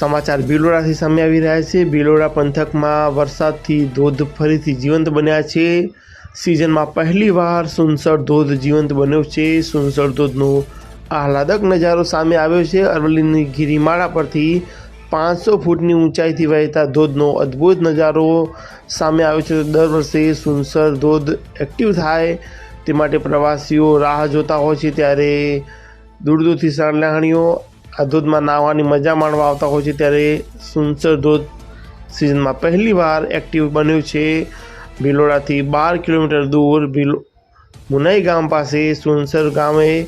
સમાચાર ભિલોડાથી સામે આવી રહ્યા છે. ભિલોડા પંથકમાં વરસાદથી ધોધ ફરીથી જીવંત બન્યા છે. સિઝનમાં પહેલીવાર સુનસર ધોધ જીવંત બન્યો છે. સુનસર ધોધનો આહલાદક નજારો સામે આવ્યો છે. અરવલ્લીની ગિરિમાળા પરથી પાંચસો ફૂટની ઊંચાઈથી વહેતા ધોધનો અદ્ભુત નજારો સામે આવ્યો છે. દર વર્ષે સુનસર ધોધ એક્ટિવ થાય તે માટે પ્રવાસીઓ રાહ જોતા હોય છે. ત્યારે દૂર દૂરથી સહેલાણીઓ આ ધોધમાં નાહવાની મજા માણવા આવતા હોય છે ત્યારે સુનસર ધોધ સિઝનમાં પહેલીવાર એક્ટિવ બન્યું છે. ભિલોડાથી બાર કિલોમીટર દૂર ભિલો મુનાઈ ગામ પાસે સુનસર ગામે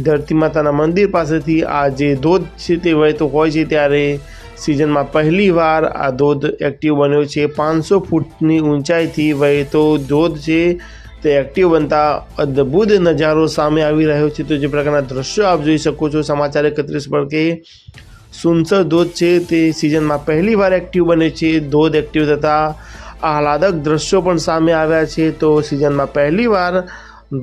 ધરતી માતાના મંદિર પાસેથી આ જે ધોધ છે તે વહેતો હોય છે ત્યારે સિઝનમાં પહેલીવાર આ ધોધ એક્ટિવ બન્યો છે. પાંચસો ફૂટની ઊંચાઈથી વહેતો ધોધ છે. તે એક્ટિવ બનતા અદ્ભુત નજારો સામે આવી રહ્યો છે. તો જે પ્રકારના દ્રશ્યો આપ જોઈ શકો છો, સમાચાર એકત્રીસ પર કે સુનસર ધોધ છે તે સિઝનમાં પહેલીવાર એક્ટિવ બને છે. ધોધ એક્ટિવ થતાં આહલાદક દ્રશ્યો પણ સામે આવ્યા છે. તો સિઝનમાં પહેલીવાર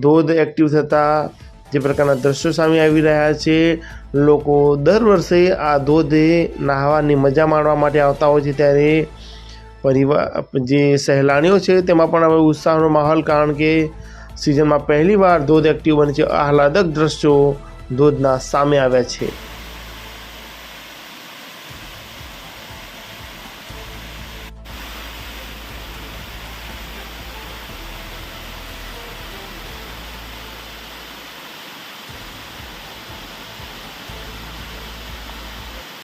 ધોધ એક્ટિવ થતાં જે પ્રકારના દ્રશ્યો સામે આવી રહ્યા છે. લોકો દર વર્ષે આ ધોધે નાહવાની મજા માણવા માટે આવતા હોય છે. ત્યારે પરિવાર, જે સહેલાણીઓ છે, તેમાં પણ હવે ઉત્સાહનો માહોલ, કારણ કે સિઝનમાં પહેલીવાર ધોધ એક્ટિવ બને છે. આહલાદક દ્રશ્યો ધોધના સામે આવ્યા છે.